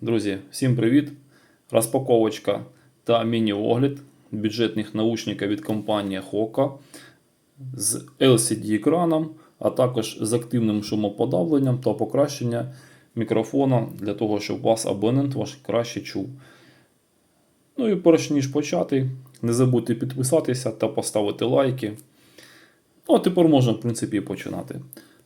Друзі, всім привіт! Розпаковочка та міні-огляд бюджетних наушників від компанії Hoka з LCD-екраном, а також з активним шумоподавленням та покращення мікрофона для того, щоб вас абонент ваш краще чув. Ну і перш ніж почати, не забудьте підписатися та поставити лайки. Ну, а тепер можна, в принципі, починати.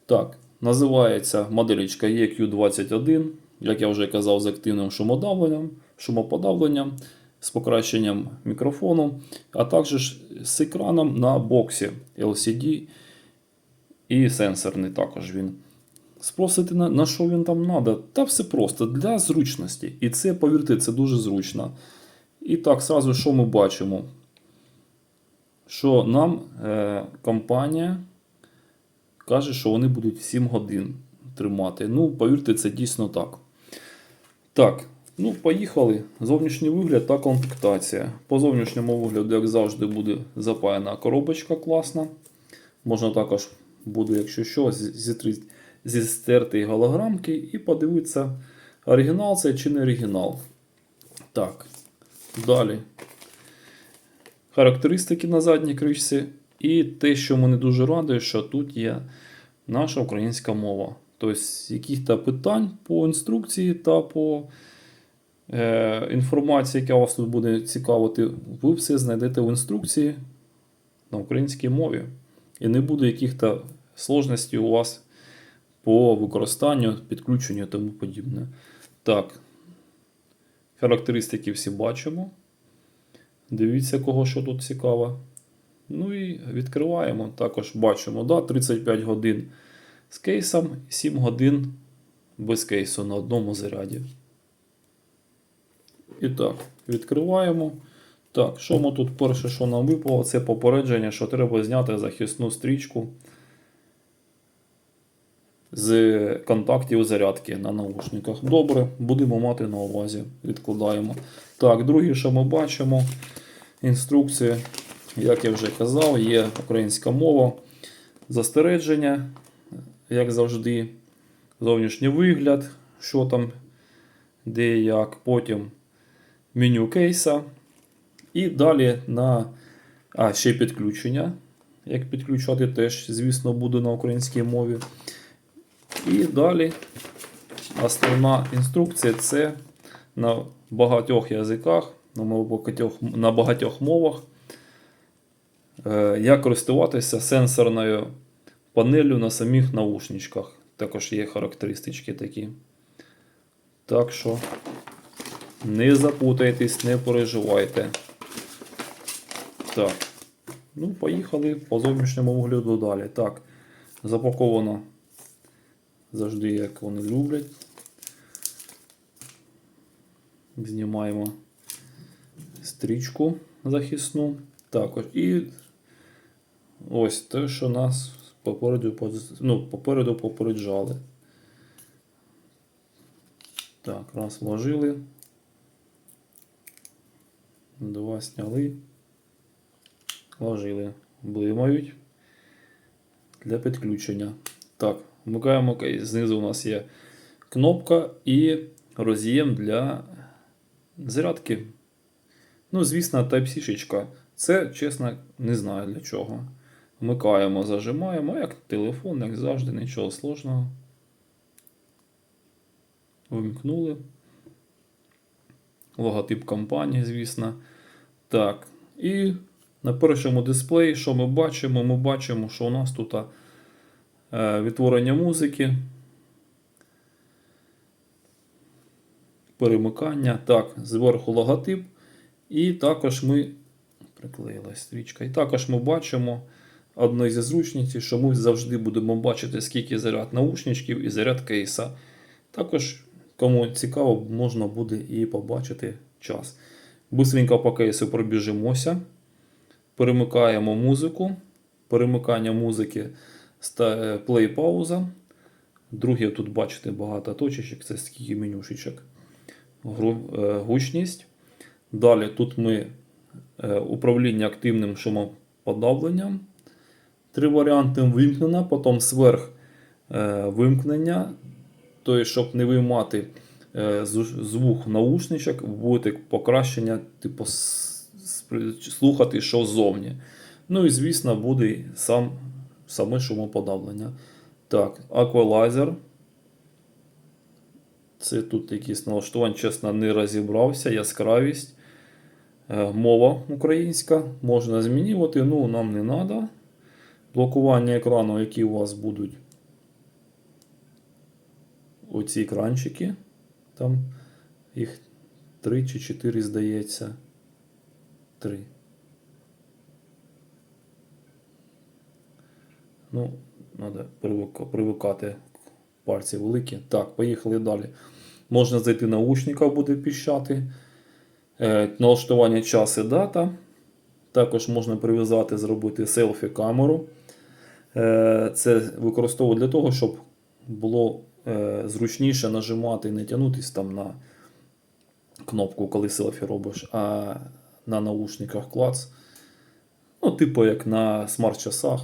Так, називається моделічка EQ21, як я вже казав, з активним шумодавленням, шумоподавленням, з покращенням мікрофону, а також з екраном на боксі LCD і сенсорний також він. Спросите, на, на що він там треба? Та все просто для зручності. І це, повірте, це дуже зручно. І так, сразу, що ми бачимо? Що нам е, компанія каже, що вони будуть 7 годин тримати. Ну, повірте, це дійсно так. Так, ну, поїхали. Зовнішній вигляд та комплектація. По зовнішньому вигляду, як завжди, буде запаяна коробочка класна. Можна також буде, якщо що, зітрити зі голограмки і подивитися, оригінал це чи не оригінал. Так, далі. Характеристики на задній кришці. І те, що мене дуже радує, що тут є наша українська мова. Тобто, яких-то питань по інструкції та по е, інформації, яка вас тут буде цікавити, ви все знайдете в інструкції на українській мові. І не буде яких-то сложностей у вас по використанню, підключенню і тому подібне. Так, характеристики всі бачимо. Дивіться, кого що тут цікаво. Ну і відкриваємо. Також бачимо, да, 35 годин з кейсом, 7 годин без кейсу на одному заряді. І так, відкриваємо. Так, що ми тут перше, що нам випало, це попередження, що треба зняти захисну стрічку з контактів зарядки на наушниках. Добре, будемо мати на увазі. Відкладаємо. Так, друге, що ми бачимо, інструкція. Як я вже казав, є українська мова, застереження, як завжди, зовнішній вигляд, що там, де як, потім меню кейса. І далі на а, ще підключення. Як підключати, теж, звісно, буде на українській мові. І далі основна інструкція це на багатьох язиках, на багатьох, на багатьох мовах. Е, Як користуватися сенсорною панелью на самих наушничках. Також є характеристички такі. Так що не запутайтесь, не переживайте. Так. Ну, поїхали по зовнішньому огляду далі. Так, запаковано завжди, як вони люблять. Знімаємо стрічку захисну. Також. І ось те, що нас попереду, ну, попереду попереджали. Так, раз вложили. Два сняли. Вложили. Блимають для підключення. Так, вмикаємо кейс. Знизу у нас є кнопка і роз'єм для зарядки. Ну, звісно, Type-C. Це, чесно, не знаю для чого. Вмикаємо, зажимаємо, як телефон, як завжди, нічого сложного. Вимкнули. Логотип компанії, звісно. Так. І на першому дисплеї, що ми бачимо? Ми бачимо, що у нас тут е, відтворення музики. Перемикання. Так, зверху логотип. І також ми. Приклеїлась стрічка. І також ми бачимо одне зі зручностей, що ми завжди будемо бачити, скільки заряд наушничків і заряд кейса. Також, кому цікаво, можна буде і побачити час. Бистренько по кейсу пробіжимося. Перемикаємо музику. Перемикання музики плей пауза. Друге, тут бачите багато точечок, це скільки менюшечок. Гучність. Далі тут ми е, управління активним шумоподавленням. Три варіанти вимкнення, потім сверх е, вимкнення, тобто, щоб не виймати е, звук наушничок, буде покращення, типу, слухати, що ззовні. Ну і, звісно, буде сам, саме шумоподавлення. Так, аквалайзер. Це тут якісь налаштування, чесно, не розібрався. Яскравість. Е, Мова українська. Можна змінювати, ну нам не треба. Блокування екрану, які у вас будуть оці екранчики. Там їх 3 чи 4, здається. 3. Ну, треба привикати. Пальці великі. Так, поїхали далі. Можна зайти наушника, буде піщати. Е, налаштування час і дата. Також можна прив'язати, зробити селфі-камеру. Е, Це використовую для того, щоб було е, зручніше нажимати і не тягнутися там на кнопку, коли селфі робиш, а на наушниках клац. Ну, типу, як на смарт-часах.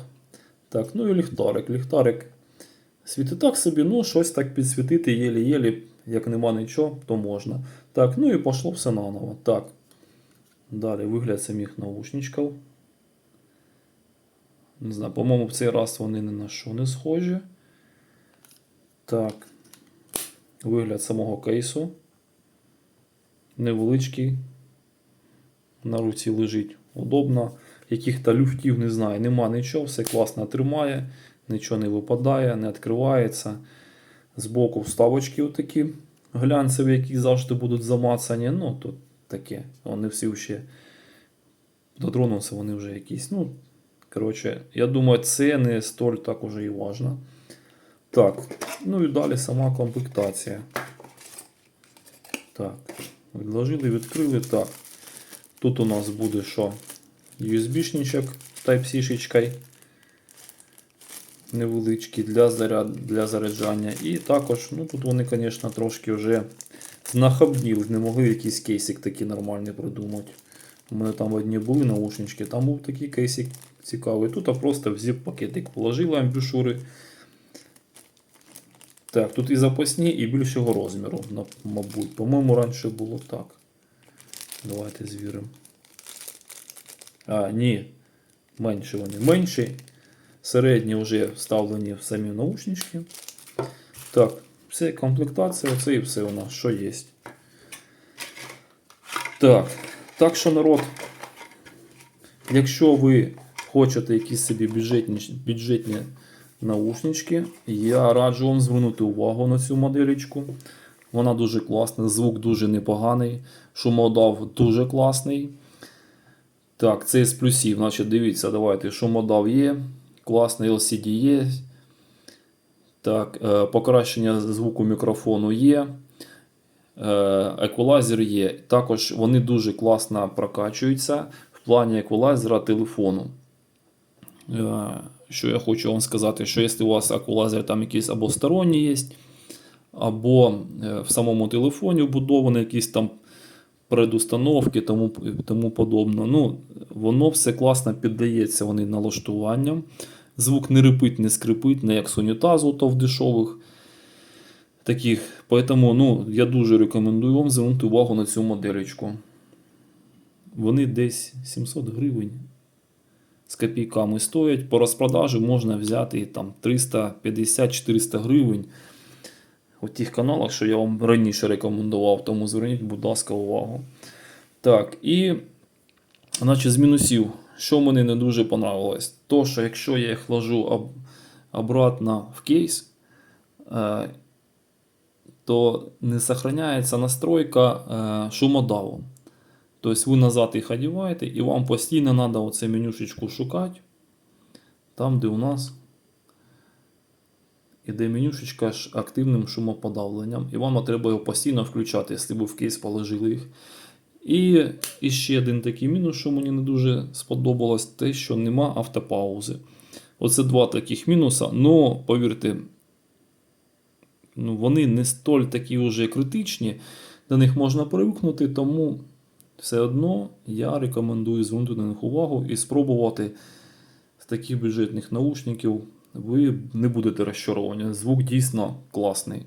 Так, ну і ліхтарик. Ліхтарик світить так собі, ну щось так підсвітити єлі-єлі, як нема нічого, то можна. Так, ну і пішло все наново. Так. Далі вигляд самих наушничків. Не знаю, по-моєму, в цей раз вони ні на що не схожі. Так. Вигляд самого кейсу. Невеличкий. На руці лежить удобно. Яких-то люфтів не знаю, нема нічого, все класно тримає, нічого не випадає, не відкривається. Збоку вставочки отакі глянцеві, які завжди будуть замацані. Ну, тут таке. Вони всі ще дотронувся, вони вже якісь. Ну, коротше, я думаю, це не столь так уже і важно. Так, ну і далі сама комплектація. Так, відложили, відкрили. Так. Тут у нас буде що? USB-шничок Type-C-шечкою. Невеличкий для, заряд, для заряджання. І також, ну тут вони, звісно, трошки вже знахабніли, не могли якийсь кейсик такий нормальний придумати. У мене там одні були наушнички, там був такий кейсик цікавий. Тут а просто в зіп-пакетик положили амбушури. Так, тут і запасні, і більшого розміру, мабуть. По-моєму, раніше було так. Давайте звіримо. А, ні. Менші вони. Менші. Середні вже вставлені в самі наушнички. Так, все, комплектація, це і все у нас, що є. Так, так що народ, якщо ви хочете якісь собі бюджетні, бюджетні наушнички, я раджу вам звернути увагу на цю моделечку. Вона дуже класна, звук дуже непоганий, шумодав дуже класний. Так, це з плюсів. Значить, дивіться, давайте, шумодав є, класний LCD є. Так, е, покращення звуку мікрофону є. Е, еквалайзер є. Також вони дуже класно прокачуються в плані еквалайзера телефону. Е, Що я хочу вам сказати, що якщо у вас еквалайзер там якийсь або сторонній є, або е, в самому телефоні вбудований якісь там предустановки, тому, тому подобно. Ну, воно все класно піддається вони налаштуванням. Звук не рипить, не скрипить, не як з унітазу, то в дешевих таких. Поэтому, ну, я дуже рекомендую вам звернути увагу на цю моделечку. Вони десь 700 гривень з копійками стоять. По розпродажі можна взяти там 350-400 гривень у тих каналах, що я вам раніше рекомендував, тому зверніть, будь ласка, увагу. Так, і значить, з мінусів, що мені не дуже понравилось, то що якщо я їх вложу об, обратно в кейс, е, то не сохраняється настройка е, шумодаву. Тобто ви назад їх одіваєте, і вам постійно треба оце менюшечку шукати, там, де у нас іде менюшечка з активним шумоподавленням, і вам треба його постійно включати, якщо ви в кейс положили їх. І, і ще один такий мінус, що мені не дуже сподобалось, те, що нема автопаузи. Оце два таких мінуса. Но, повірте, ну, вони не столь такі вже критичні, до них можна привикнути, тому все одно я рекомендую звернути на них увагу і спробувати з таких бюджетних наушників. Ви не будете розчаровані. Звук дійсно класний.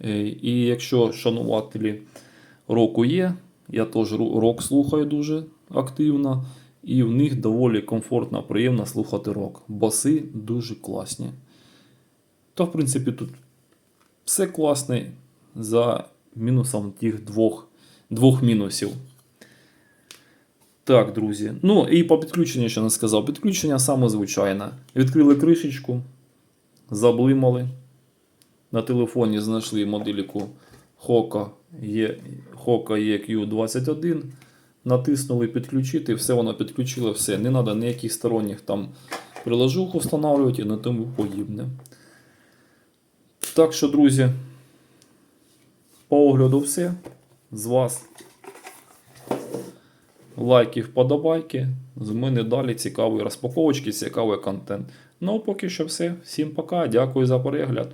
Е, І якщо шанувателі року є, я теж рок слухаю дуже активно, і в них доволі комфортно, приємно слухати рок. Баси дуже класні. То, в принципі, тут все класне за мінусом тих двох, двох мінусів. Так, друзі. Ну і по підключенню ще не сказав. Підключення саме звичайне. Відкрили кришечку, заблимали. На телефоні знайшли Е- Hoka EQ21. Натиснули підключити, все воно підключило, все. Не треба ніяких сторонніх там приложух встановлювати і на тому подібне. Так що, друзі, по огляду все. З вас лайки, вподобайки. З мене далі цікаві розпаковочки, цікавий контент. Ну, поки що все. Всім пока. Дякую за перегляд.